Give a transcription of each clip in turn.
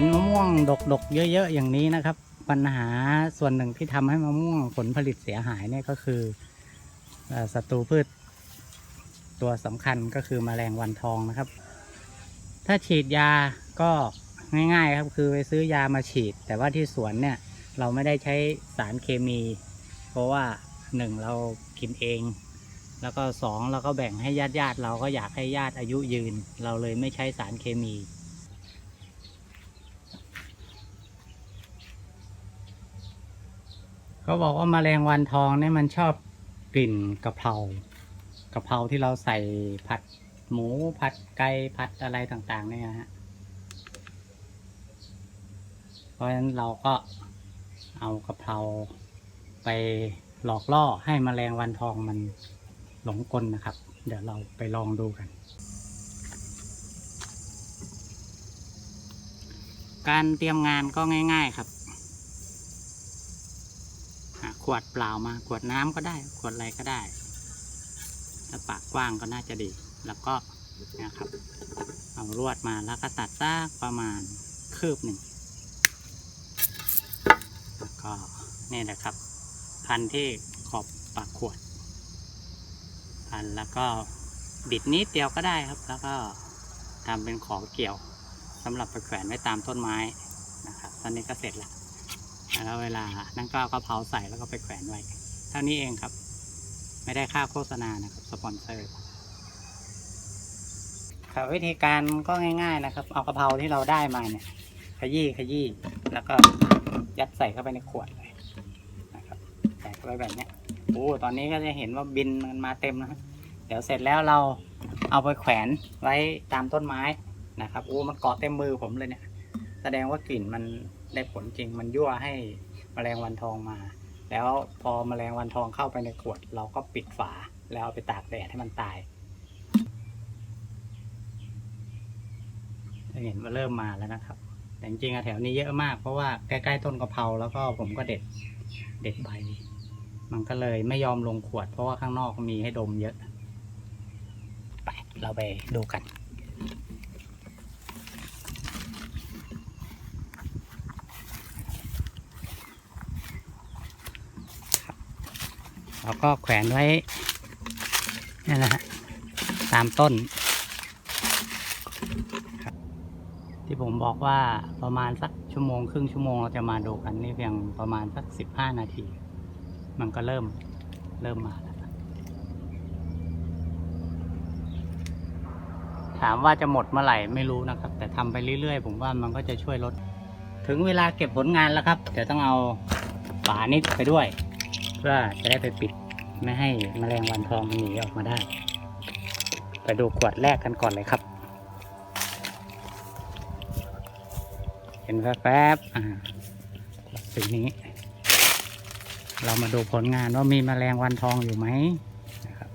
็นมะม่วงดกๆ เยอะๆ อย่างนี้นะครับ ปัญหาส่วนหนึ่งที่ทำให้มะม่วงผลผลิตเสียหายเนี่ยก็คือศัตรูพืช ตัวสำคัญก็คือแมลงวันทองนะครับ ถ้าฉีดยาก็ง่ายๆครับคือไปซื้อยามาฉีด แต่ว่าที่สวนเนี่ยเราไม่ได้ใช้สารเคมี เพราะว่าหนึ่งเรากินเอง แล้วก็สองเราก็แบ่งให้ญาติญาติๆเราก็อยากให้ญาติอายุยืน เราเลยไม่ใช้สารเคมี เขาบอกว่ามาแมลงวันทองเนี่ยมันชอบกลิ่นกะเพรากะเพราที่เราใส่ผัดหมูผัดไก่ผัดอะไรต่างๆ เนี่ยนะฮะ เพราะฉะนั้นเราก็เอากะเพราไปหลอกล่อให้มแมลงวันทองมันหลงกลนะครับ เดี๋ยวเราไปลองดูกัน การเตรียมงานก็ง่าย ๆครับ วดเปล่ามา ขวดน้ำก็ได้ ขวดอะไรก็ได้ถ้าปากกว้างก็น่าจะดี แล้วก็นะครับ เอาลวดมาแล้วก็ตัดซากประมาณคืบหนึ่งแล้วก็นี่นะครับ พันที่ขอบปากขวด พันแล้วก็บิดนิดเดียวก็ได้ครับ แล้วก็ทำเป็นขอเกี่ยวสำหรับไปแขวนไว้ตามต้นไม้นะครับ ตอนนี้ก็เสร็จแล้ว แล้วเวลานั่นก็เอากระเพราใส่แล้วก็ไปแขวนไว้ เท่านี้เองครับ ไม่ได้ค่าโฆษณานะครับสปอนเซอร์ครับวิธีการก็ง่าย ๆนะครับ เอากระเพราที่เราได้มาเนี่ย ขยี้ขยี้แล้วก็ยัดใส่เข้าไปในขวดเลยนะครับใส่เข้าไปแบบนี้โอ้ตอนนี้ก็จะเห็นว่าบินมันมาเต็มนะฮะเดี๋ยวเสร็จแล้วเราเอาไปแขวนไว้ตามต้นไม้นะครับโอ้มันเกาะเต็มมือผมเลยเนี่ย แสดงว่ากลิ่นมัน ได้ผลจริงมันยั่วให้แมลงวันทองมา แล้วพอแมลงวันทองเข้าไปในขวด เราก็ปิดฝาแล้วเอาไปตากแดดให้มันตายเห็นว่าเริ่มมาแล้วนะครับ แต่จริงๆแถวนี้เยอะมากเพราะว่าใกล้ๆต้นกะเพราแล้วก็ผมก็เด็ดเด็ดใบ มันก็เลยไม่ยอมลงขวด เพราะว่าข้างนอกมีให้ดมเยอะไปเราไปดูกัน แล้วก็แขวนไว้นี่นะฮะตามต้น ที่ผมบอกว่าประมาณสักชั่วโมงครึ่งชั่วโมงเราจะมาดูกันนี่เพียงประมาณสักสิบห้านาที มันก็เริ่มเริ่มมาแล้วถามว่าจะหมดเมื่อไหร่ไม่รู้นะครับ แต่ทำไปเรื่อยๆ ผมว่ามันก็จะช่วยลด ถึงเวลาเก็บผลงานแล้วครับเดี๋ยวต้องเอาฝานิดไปด้วย เพื่อจะได้ไปปิดไม่ให้แมลงวันทองมันหนีออกมาได้ ไปดูขวดแรกกันก่อนเลยครับ เห็นแป๊บๆอ่าสีนี้ เรามาดูผลงานว่ามีแมลงวันทองอยู่ไหมนะครับ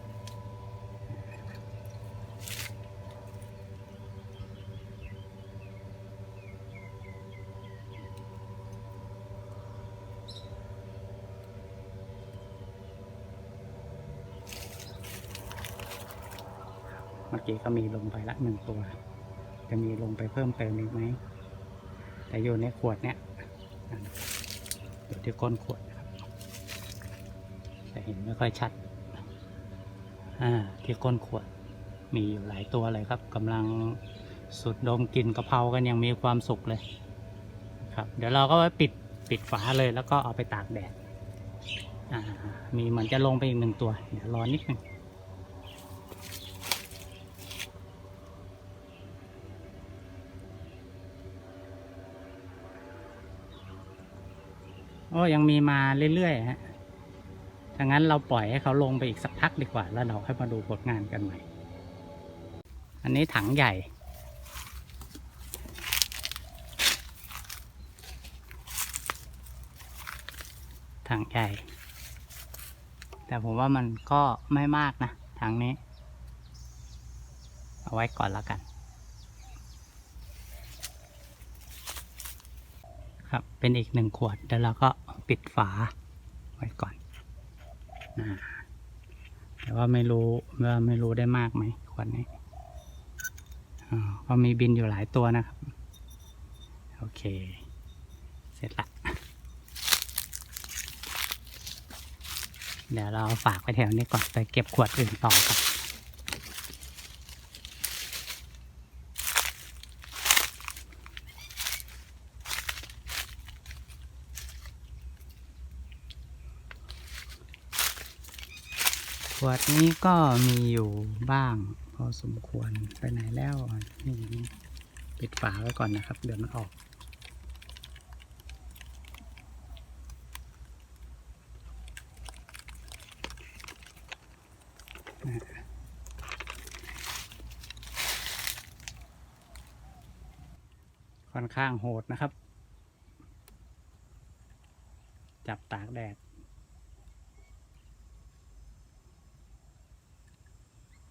เมื่อกี้ก็มีลงไปละหนึ่งตัว จะมีลงไปเพิ่มเติมอีกไหม แต่อยู่ในขวดเนี้ยอยู่ที่ก้นขวดนะครับแต่เห็นไม่ค่อยชัด อ่า ที่ก้นขวด มีอยู่หลายตัวเลยครับกำลังสุดดมกลิ่นกะเพรากันยังมีความสุขเลย ครับ เดี๋ยวเราก็ไว้ปิดปิดฝาเลยแล้วก็เอาไปตากแดด อ่า มีเหมือนจะลงไปอีกหนึ่งตัว เดี๋ยวรอนิดนึง อ้ยังมีมาเรื่อยๆฮะถ้างั้นเราปล่อยให้เขาลงไปอีกสักพักดีกว่า แล้วเราค่อยมาดูผลงานกันใหม่ อันนี้ถังใหญ่ ถังใหญ่ แต่ผมว่ามันก็ไม่มากนะถังนี้ เอาไว้ก่อนแล้วกัน ครับ เป็นอีกหนึ่งขวด แล้วเราก็ปิดฝาไว้ก่อนนะแต่ว่าไม่รู้ว่าไม่รู้ได้มากไหมขวดนี้ก็มีบินอยู่หลายตัวนะครับ โอเค เสร็จละเดี๋ยวเราฝากไปแถวนี้ก่อนไปเก็บขวดอื่นต่อครับ ขวดนี้ก็มีอยู่บ้าง พอสมควรไปไหนแล้วนี่ปิดฝาไว้ก่อนนะครับเดี๋ยวมันออก ค่อนข้างโหดนะครับ จับตากแดด